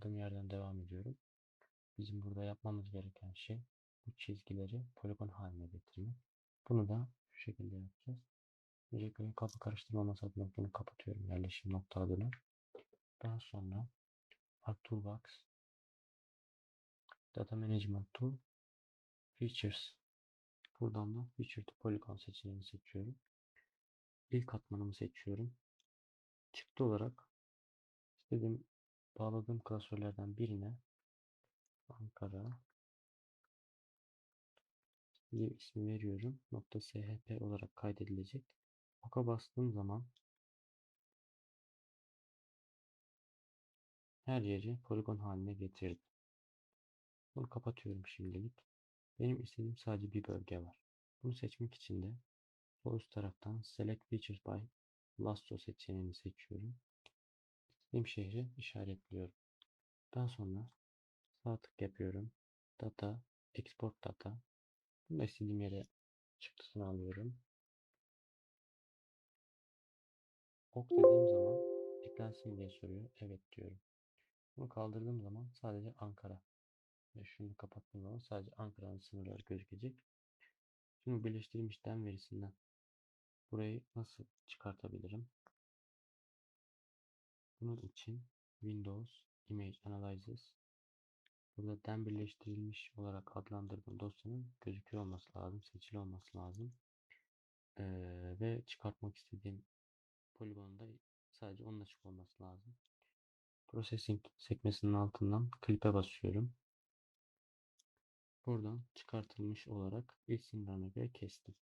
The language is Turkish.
kaldığım yerden devam ediyorum. Bizim burada yapmamız gereken şey bu çizgileri poligon haline getirmek. Bunu da şu şekilde yapacağız. Öncelikle kafa karıştırmaması adına bunu kapatıyorum yerleşim nokta adına. Daha sonra Art Toolbox Data Management Tool Features Buradan da Feature to Polygon seçeneğini seçiyorum. İlk katmanımı seçiyorum. Çıktı olarak istediğim bağladığım klasörlerden birine Ankara bir ismi veriyorum. Nokta .shp olarak kaydedilecek. Oka bastığım zaman her yeri poligon haline getirdi. Bunu kapatıyorum şimdilik. Benim istediğim sadece bir bölge var. Bunu seçmek için de sol üst taraftan Select Features by Lasso seçeneğini seçiyorum. İstediğim şehri işaretliyorum. Daha sonra sağ tık yapıyorum. Data, Export Data. Bunu istediğim yere çıktısını alıyorum. Ok dediğim zaman eklensin diye soruyor. Evet diyorum. Bunu kaldırdığım zaman sadece Ankara ve şunu kapattığım zaman sadece Ankara'nın sınırları gözükecek. Şimdi birleştirilmiş den verisinden burayı nasıl çıkartabilirim? Bunun için Windows Image Analysis burada den birleştirilmiş olarak adlandırdığım dosyanın gözüküyor olması lazım, seçili olması lazım. Ee, ve çıkartmak istediğim poligonda sadece onun açık olması lazım. Processing sekmesinin altından klipe basıyorum. Buradan çıkartılmış olarak ilk sınırlarına göre kestim.